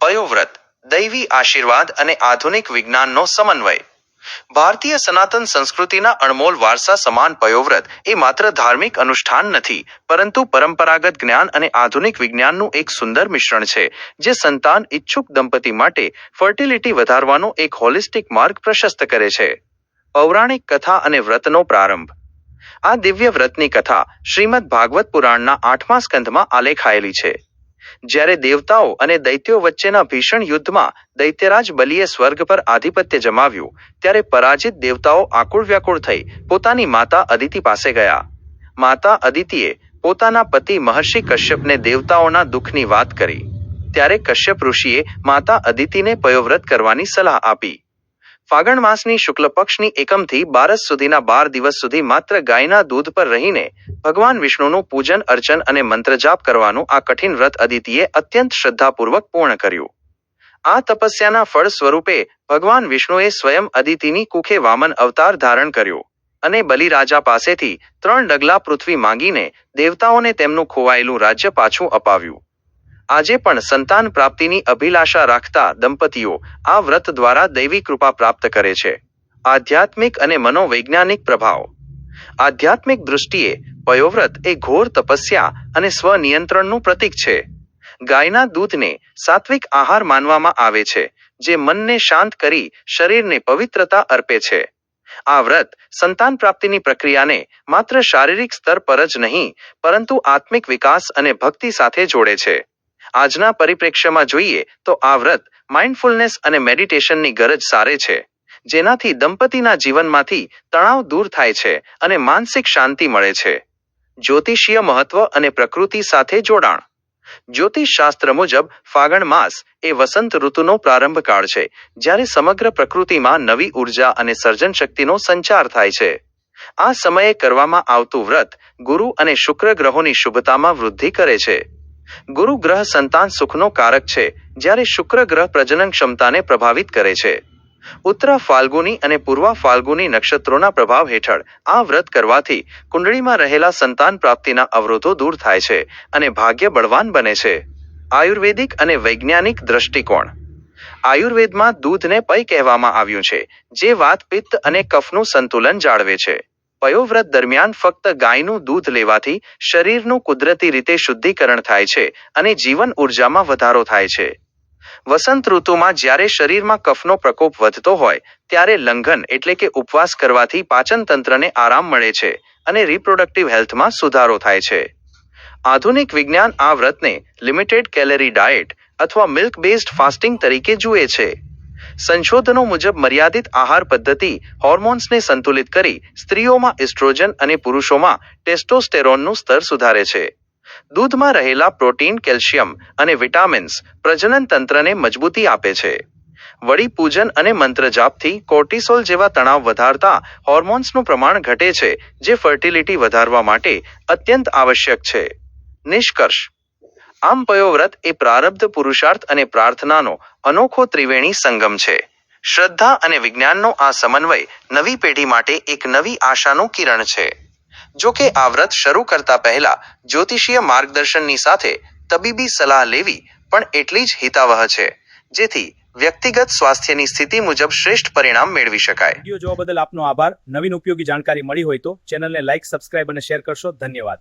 પયોવ્રત દૈવી આશીર્વાદ અને આધુનિક વિજ્ઞાનનો સમન્વય. ભારતીય સનાતન સંસ્કૃતિના અણમોલ વારસા સમાન પયોવ્રત એ માત્ર ધાર્મિક અનુષ્ઠાન નથી, પરંતુ પરંપરાગત જ્ઞાન અને આધુનિક વિજ્ઞાનનું એક સુંદર મિશ્રણ છે, જે સંતાન ઇચ્છુક દંપતી માટે ફર્ટિલિટી વધારવાનો એક હોલિસ્ટિક માર્ગ પ્રશસ્ત કરે છે. પૌરાણિક કથા અને વ્રતનો પ્રારંભ. આ દિવ્ય વ્રતની કથા શ્રીમદ ભાગવત પુરાણના આઠમા સ્કંધમાં આલેખાયેલી છે. જ્યારે દેવતાઓ અને દૈત્યો વચ્ચેના ભીષણ યુદ્ધમાં દૈત્યરાજ બલિએ સ્વર્ગ પર આધિપત્ય જમાવ્યું, ત્યારે પરાજિત દેવતાઓ આકુળ વ્યાકુળ થઈ પોતાની માતા અદિતિ પાસે ગયા. માતા અદિતિએ પોતાના પતિ મહર્ષિ કશ્યપને દેવતાઓના દુઃખની વાત કરી. ત્યારે કશ્યપ ઋષિએ માતા અદિતિને પયોવ્રત કરવાની સલાહ આપી. ફાગણ માસની શુક્લ પક્ષની એકમથી બારસ સુધીના બાર દિવસ સુધી માત્ર ગાયના દૂધ પર રહીને ભગવાન વિષ્ણુનું પૂજન, અર્ચન અને મંત્રજાપ કરવાનું આ કઠિન વ્રત અદિતિએ અત્યંત શ્રદ્ધાપૂર્વક પૂર્ણ કર્યું. આ તપસ્યાના ફળ સ્વરૂપે ભગવાન વિષ્ણુએ સ્વયં અદિતિની કુખે વામન અવતાર ધારણ કર્યો અને બલિરાજા પાસેથી ત્રણ ડગલા પૃથ્વી માંગીને દેવતાઓને તેમનું ખોવાયેલું રાજ્ય પાછું અપાવ્યું. આજે પણ સંતાન પ્રાપ્તિની અભિલાષા રાખતા દંપતીઓ આ વ્રત દ્વારા દૈવી કૃપા પ્રાપ્ત કરે છે. આધ્યાત્મિક અને મનોવૈજ્ઞાનિક પ્રભાવ. આધ્યાત્મિક દૃષ્ટિએ પયોવ્રત એ ઘોર તપસ્યા અને સ્વનિયંત્રણનું પ્રતીક છે. ગાયના દૂધને સાત્વિક આહાર માનવામાં આવે છે, જે મનને શાંત કરી શરીરને પવિત્રતા અર્પે છે. આ વ્રત સંતાન પ્રાપ્તિની પ્રક્રિયાને માત્ર શારીરિક સ્તર પર જ નહીં, પરંતુ આત્મિક વિકાસ અને ભક્તિ સાથે જોડે છે. આજના પરિપ્રેક્ષ્યમાં જોઈએ તો આ વ્રત માઇન્ડફુલનેસ અને મેડિટેશનની ગરજ સારે છે. જેનાથી દંપતીના જીવનમાંથી તણાવ દૂર થાય છે અને માનસિક શાંતિ મળે છે. જ્યોતિષીય મહત્વ અને પ્રકૃતિ સાથે જોડાણ. જ્યોતિષ શાસ્ત્ર મુજબ ફાગણ માસ એ વસંત ઋતુનો પ્રારંભ કાળ છે, જ્યારે સમગ્ર પ્રકૃતિમાં નવી ઊર્જા અને સર્જન શક્તિનો સંચાર થાય છે. આ સમયે કરવામાં આવતું વ્રત ગુરુ અને શુક્ર ગ્રહોની શુભતામાં વૃદ્ધિ કરે છે. ગુરુ ગ્રહ સંતાન સુખનો કારક છે, જ્યારે શુક્ર ગ્રહ પ્રજનન ક્ષમતાને પ્રભાવિત કરે છે. ઉત્તરા ફાલ્ગુની અને પૂર્વા ફાલ્ગુની નક્ષત્રોના પ્રભાવ હેઠળ આ વ્રત કરવાથી કુંડળીમાં રહેલા સંતાન પ્રાપ્તિના અવરોધો દૂર થાય છે અને ભાગ્ય બળવાન બને છે. આયુર્વેદિક અને વૈજ્ઞાનિક દ્રષ્ટિકોણ. આયુર્વેદમાં દૂધને પૈ કહેવામાં આવ્યું છે, જે વાત પિત્ત અને કફનું સંતુલન જાળવે છે. પયોવ્રત દરમિયાન ફક્ત ગાયનું દૂધ લેવાથી શરીરનું કુદરતી રીતે શુદ્ધિકરણ થાય છે અને જીવન ઉર્જામાં વધારો થાય છે. વસંત ઋતુમાં જ્યારે શરીરમાં કફનો પ્રકોપ વધતો હોય, ત્યારે લંઘન એટલે કે ઉપવાસ કરવાથી પાચન તંત્રને આરામ મળે છે અને રિપ્રોડક્ટિવ હેલ્થમાં સુધારો થાય છે. આધુનિક વિજ્ઞાન આ વ્રતને લિમિટેડ કેલરી ડાયટ અથવા મિલ્ક બેઝડ ફાસ્ટિંગ તરીકે જુએ છે. સંશોધનો મુજબ મર્યાદિત આહાર પદ્ધતિ હોર્મોન્સને સંતુલિત કરી સ્ત્રીઓમાં ઇસ્ટ્રોજન અને પુરુષોમાં ટેસ્ટોસ્ટેરોનનું સ્તર સુધારે છે. દૂધમાં રહેલા પ્રોટીન, કેલ્શિયમ અને વિટામિન્સ પ્રજનન તંત્રને મજબૂતી આપે છે. વળી પૂજન અને મંત્રજાપથી કોર્ટિસોલ જેવા તણાવ વધારતા હોર્મોન્સનું પ્રમાણ ઘટે છે, જે ફર્ટિલિટી વધારવા માટે અત્યંત આવશ્યક છે. નિષ્કર્ષ આમ પયોવ્રત એ પ્રારબ્ધ પુરુષાર્થ અને પ્રાર્થનાનો અનોખો ત્રિવેણી સંગમ છે. શ્રદ્ધા અને વિજ્ઞાનનો આ સમન્વય નવી પેઢી માટે એક નવી આશાનું કિરણ છે. જો કે આ વ્રત શરૂ કરતા પહેલા જ્યોતિષીય માર્ગદર્શનની સાથે તબીબી સલાહ લેવી પણ એટલી જ હિતાવહ છે, જેથી વ્યક્તિગત સ્વાસ્થ્યની સ્થિતિ મુજબ શ્રેષ્ઠ પરિણામ મેળવી શકાય. વીડિયો જોવા બદલ આપનો આભાર. નવીન ઉપયોગી જાણકારી મળી હોય તો ચેનલને લાઇક સબસ્ક્રાઇબ અને શેર કરશો. ધન્યવાદ.